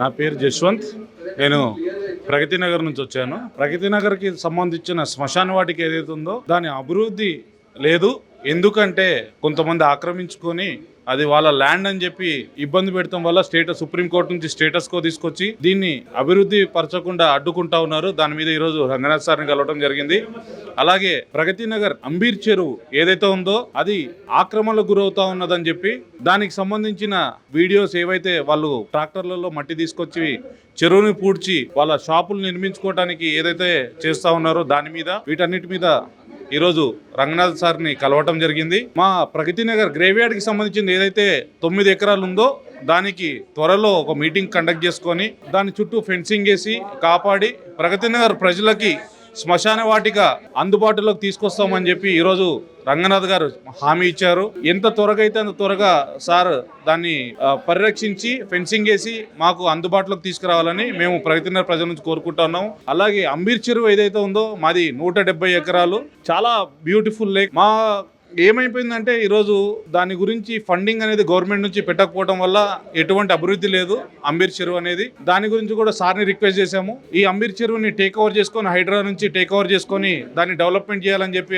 నా పేరు జశ్వంత్. నేను ప్రగతి నగర్ నుంచి వచ్చాను. ప్రగతి నగర్కి సంబంధించిన శ్మశాన వాటికి ఏదైతే ఉందో దాని అభివృద్ధి లేదు. ఎందుకంటే కొంతమంది ఆక్రమించుకొని అది వాళ్ళ ల్యాండ్ అని చెప్పి ఇబ్బంది పెడతాం వల్ల స్టేటస్ సుప్రీంకోర్టు నుంచి స్టేటస్ కో తీసుకొచ్చి దీన్ని అభివృద్ధి పరచకుండా అడ్డుకుంటా ఉన్నారు. దాని మీద ఈరోజు రంగనాథ్ సార్ని కలవడం జరిగింది. అలాగే ప్రగతి నగర్ అంబీర్ చెరువు ఏదైతే ఉందో అది ఆక్రమణలకు గురవుతా ఉన్నదని చెప్పి దానికి సంబంధించిన వీడియోస్ ఏవైతే వాళ్ళు ట్రాక్టర్లలో మట్టి తీసుకొచ్చి చెరువుని పూడ్చి వాళ్ళ షాపులు నిర్మించుకోవడానికి ఏదైతే చేస్తా ఉన్నారో దాని మీద వీటన్నిటి మీద ఈరోజు రంగనాథ్ సార్ని కలవటం జరిగింది. మా ప్రగతి నగర్ గ్రేవ్యార్డ్కి సంబంధించింది ఏదైతే తొమ్మిది ఎకరాలు ఉందో దానికి త్వరలో ఒక మీటింగ్ కండక్ట్ చేసుకొని దాని చుట్టూ ఫెన్సింగ్ వేసి కాపాడి ప్రగతి నగర్ ప్రజలకి శ్మశాన వాటిక అందుబాటులోకి తీసుకొస్తామని చెప్పి ఈరోజు రంగనాథ్ గారు హామీ ఇచ్చారు. ఎంత త్వరగా అయితే అంత త్వరగా సార్ దాన్ని పరిరక్షించి ఫెన్సింగ్ వేసి మాకు అందుబాటులోకి తీసుకురావాలని మేము ప్రగతిన ప్రజల నుంచి కోరుకుంటున్నాం అలాగే అంబీర్ చెరువు ఏదైతే ఉందో మాది నూట ఎకరాలు. చాలా బ్యూటిఫుల్ లేక్. మా ఏమైపోయిందంటే ఈరోజు దాని గురించి ఫండింగ్ అనేది గవర్నమెంట్ నుంచి పెట్టకపోవడం వల్ల ఎటువంటి అభివృద్ధి లేదు అంబీర్ చెరువు అనేది. దాని గురించి కూడా సార్ని రిక్వెస్ట్ చేశాము. ఈ అంబీర్ చెరువుని టేక్ ఓవర్ చేసుకొని హైడ్రా నుంచి టేక్ ఓవర్ చేసుకొని దాన్ని డెవలప్మెంట్ చేయాలని చెప్పి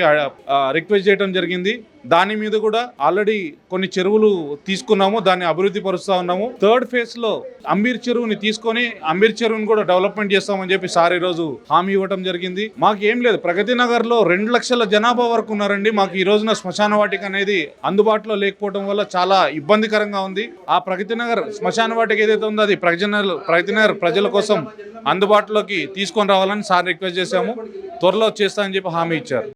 రిక్వెస్ట్ చేయడం జరిగింది. దాని మీద కూడా ఆల్రెడీ కొన్ని చెరువులు తీసుకున్నాము దాన్ని అభివృద్ధి పరుస్తా ఉన్నాము. థర్డ్ ఫేజ్లో అంబీర్ చెరువుని తీసుకొని అంబీర్ చెరువుని కూడా డెవలప్మెంట్ చేస్తామని చెప్పి సార్ ఈ రోజు హామీ ఇవ్వడం జరిగింది. మాకు ఏం లేదు ప్రగతి నగర్లో రెండు లక్షల జనాభా వరకు ఉన్నారండి. మాకు ఈ రోజున శ్మశాన వాటిక అనేది అందుబాటులో లేకపోవడం వల్ల చాలా ఇబ్బందికరంగా ఉంది. ఆ ప్రగతి నగర్ శ్మశాన వాటిక ఏదైతే ఉందో అది ప్రగతి నగర్ ప్రగతి నగర్ ప్రజల కోసం అందుబాటులోకి తీసుకొని రావాలని సార్ రిక్వెస్ట్ చేశాము. త్వరలో చేస్తామని చెప్పి హామీ ఇచ్చారు.